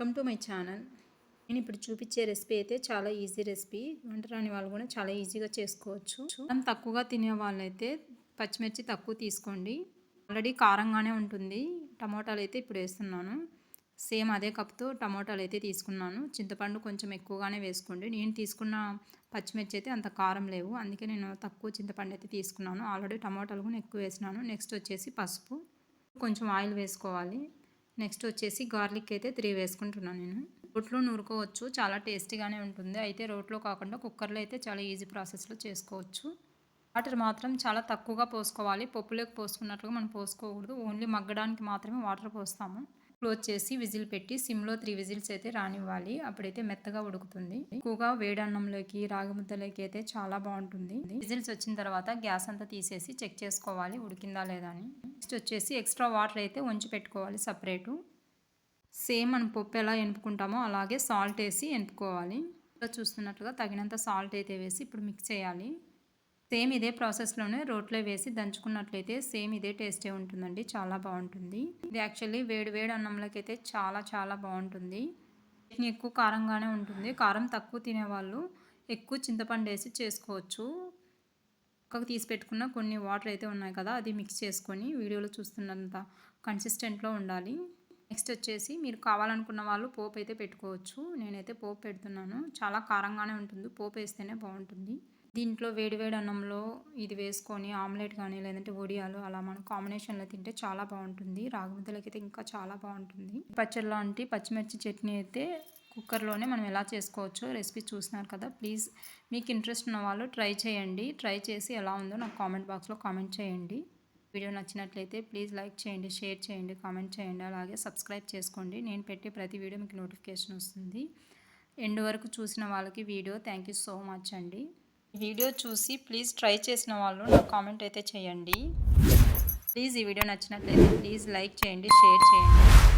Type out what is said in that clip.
Welcome to my channel. నేను ఇప్పుడు చూపించే రెసిపీ అయితే చాలా ఈజీ రెసిపీ. వంట రాని వాళ్ళు కూడా చాలా ఈజీగా చేసుకోవచ్చు. మనం తక్కువగా తినే వాళ్ళైతే పచ్చిమిర్చి తక్కువ తీసుకోండి. ఆల్రెడీ కారంగానే ఉంటుంది. టమోటాలు అయితే ఇప్పుడు వేస్తున్నాను. సేమ్ అదే కప్తో టమోటాలు అయితే తీసుకున్నాను. చింతపండు కొంచెం ఎక్కువగానే వేసుకోండి. నేను తీసుకున్న పచ్చిమిర్చి అయితే అంత కారం లేవు. అందుకే నేను తక్కువ చింతపండు అయితే తీసుకున్నాను. ఆల్రెడీ టమోటాలు కూడా ఎక్కువ వేసినాను. నెక్స్ట్ వచ్చేసి పసుపు. కొంచెం ఆయిల్ వేసుకోవాలి. నెక్స్ట్ వచ్చేసి గార్లిక్ అయితే త్రీ వేసుకుంటున్నాను నేను. రోట్లో నూరుకోవచ్చు చాలా టేస్టీగానే ఉంటుంది. అయితే రోట్లో కాకుండా కుక్కర్లో అయితే చాలా ఈజీ ప్రాసెస్లో చేసుకోవచ్చు. వాటర్ మాత్రం చాలా తక్కువగా పోసుకోవాలి. పప్పులోకి పోసుకున్నట్లుగా మనం పోసుకోకూడదు. ఓన్లీ మగ్గడానికి మాత్రమే వాటర్ పోస్తాము. క్లోజ్ చేసి విజిల్ పెట్టి సిమ్లో త్రీ విజిల్స్ అయితే రానివ్వాలి. అప్పుడైతే మెత్తగా ఉడుకుతుంది. ఎక్కువగా వేడన్నంలోకి రాగి ముద్దలోకి అయితే చాలా బాగుంటుంది. విజిల్స్ వచ్చిన తర్వాత గ్యాస్ అంతా తీసేసి చెక్ చేసుకోవాలి ఉడికిందా లేదా అని. నెక్స్ట్ వచ్చేసి ఎక్స్ట్రా వాటర్ అయితే వంచి పెట్టుకోవాలి సపరేటు. సేమ్ మనం పప్పు ఎలా ఎనుపుకుంటామో అలాగే సాల్ట్ వేసి ఎనుపుకోవాలి. చూస్తున్నట్లుగా తగినంత సాల్ట్ అయితే వేసి ఇప్పుడు మిక్స్ చేయాలి. సేమ్ ఇదే ప్రాసెస్లోనే రోట్లో వేసి దంచుకున్నట్లయితే సేమ్ ఇదే టేస్టే ఉంటుందండి. చాలా బాగుంటుంది. ఇది యాక్చువల్లీ వేడి వేడి అన్నంలోకైతే చాలా చాలా బాగుంటుంది. చట్నీ ఎక్కువ కారంగానే ఉంటుంది. కారం తక్కువ తినేవాళ్ళు ఎక్కువ చింతపండు వేసి చేసుకోవచ్చు. పక్కకు తీసి పెట్టుకున్న కొన్ని వాటర్ అయితే ఉన్నాయి కదా అది మిక్స్ చేసుకొని వీడియోలో చూస్తున్నంత కన్సిస్టెంట్లో ఉండాలి. నెక్స్ట్ వచ్చేసి మీరు కావాలనుకున్న వాళ్ళు పోపు అయితే పెట్టుకోవచ్చు. నేనైతే పోపు పెడుతున్నాను. చాలా కారంగానే ఉంటుంది. పోపు వేస్తేనే బాగుంటుంది. దీంట్లో వేడివేడి అన్నంలో ఇది వేసుకొని ఆమ్లెట్ కానీ లేదంటే వడియాలు అలా మనం కాంబినేషన్లో తింటే చాలా బాగుంటుంది. రాగి ముద్దలకి అయితే ఇంకా చాలా బాగుంటుంది. పచ్చడి లాంటి పచ్చిమిర్చి చట్నీ అయితే కుక్కర్లోనే మనం ఎలా చేసుకోవచ్చో రెసిపీ చూసినారు కదా. ప్లీజ్ మీకు ఇంట్రెస్ట్ ఉన్న వాళ్ళు ట్రై చేయండి. ట్రై చేసి ఎలా ఉందో నాకు కామెంట్ బాక్స్లో కామెంట్ చేయండి. వీడియో నచ్చినట్లయితే ప్లీజ్ లైక్ చేయండి షేర్ చేయండి కామెంట్ చేయండి. అలాగే సబ్స్క్రైబ్ చేసుకోండి. నేను పెట్టే ప్రతి వీడియో మీకు నోటిఫికేషన్ వస్తుంది. ఎండ్ వరకు చూసిన వాళ్ళకి video thank you so much అండి. వీడియో చూసి ప్లీజ్ ట్రై చేసిన వాళ్ళు నాకు కామెంట్ అయితే చేయండి. ప్లీజ్ ఈ వీడియో నచ్చినట్లయితే ప్లీజ్ లైక్ చేయండి షేర్ చేయండి.